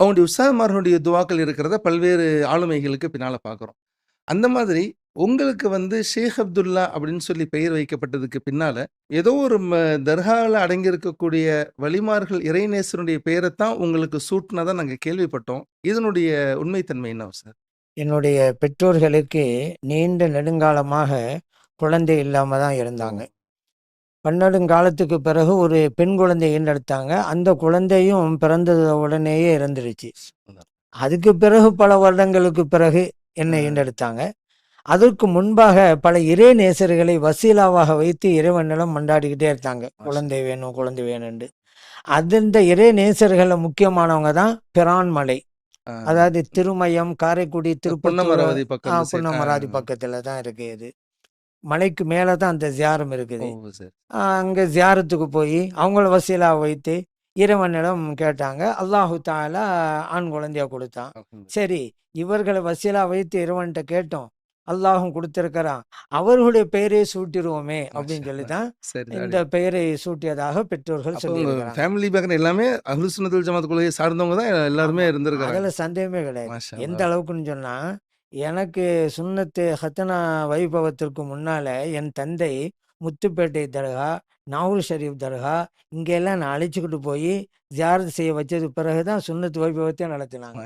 அவங்களுடைய உஸ்தாதுமார்களுடைய துவாக்கள் இருக்கிறத பல்வேறு ஆளுமைகளுக்கு பின்னால் பார்க்குறோம். அந்த மாதிரி உங்களுக்கு வந்து ஷேக் அப்துல்லா அப்படின்னு சொல்லி பெயர் வைக்கப்பட்டதுக்கு பின்னால் ஏதோ ஒரு ம தர்கால அடங்கியிருக்கக்கூடிய வலிமார்கள் இறைநேசருடைய தான் உங்களுக்கு சூட்டினதாக நாங்கள் கேள்விப்பட்டோம். இதனுடைய உண்மைத்தன்மை என்ன சார்? என்னுடைய பெற்றோர்களுக்கு நீண்ட நெடுங்காலமாக குழந்தை இல்லாமல் தான் இருந்தாங்க. பன்னெடுங்காலத்துக்கு பிறகு ஒரு பெண் குழந்தை ஈன்றெடுத்தாங்க. அந்த குழந்தையும் பிறந்தது உடனேயே இறந்துருச்சு. அதுக்கு பிறகு பல வருடங்களுக்கு பிறகு. என்னை ஈன்றெடுத்தாங்க. அதற்கு முன்பாக பல இறைநேசர்களை வசீலாவாக வைத்து இறைவனிடம் மன்றாடிக்கிட்டே இருந்தாங்க. குழந்தை வேணும், குழந்தை வேணும்ண்டு. அது இந்த இறைநேசர்கள்ல முக்கியமானவங்க தான் பிரான் மலை. ஆ. அதாவது திருமயம், காரைக்குடி. ஆ. புன்னமராதி பக்கத்துல தான் இருக்கு இது. மலைக்கு மேல தான் அந்த ஜியாரம்! இருக்குது. அங்க ஜியாரத்துக்கு போயி, அவங்கள வசீலா வைத்து இறைவனிடம் கேட்டாங்க. அல்லாஹு தஆலா ஆண் குழந்தைய குடுத்தான். சரி, இவர்கள வசீலா வைத்து இறைவன்ட்ட கேட்டோம். அல்லாஹும் குடுத்திருக்கிறான். அவர்களுடைய பெயரை சூட்டிருவோமே அப்படின்னு சொல்லி. தான். இந்த. பெயரை சூட்டியதாக பெற்றோர்கள் சொல்லியிருக்கிறாங்க. ஃபேமிலி பேக்ரவுண்ட் எல்லாமே அஹ்லு சுன்னத் வல் ஜமாத் கொள்கையை சார்ந்தவங்க தான் எல்லாருமே ஆமா. இருந்திருக்கிறாங்க. அதுல சந்தேகமே கிடையாது. எந்த. அளவுக்குன்னு சொன்னா, எனக்கு சுன்னத்து ஹத்தனா வைபவத்திற்கு முன்னால் என் தந்தை முத்துப்பேட்டை தர்கா, நாகூர் ஷரீஃப் தர்கா இங்கெல்லாம் நான் அழைச்சிக்கிட்டு போய் ஜியாரத் செய்ய வச்சது பிறகு தான் சுண்ணத்து வைபவத்தை நடத்தினாங்க.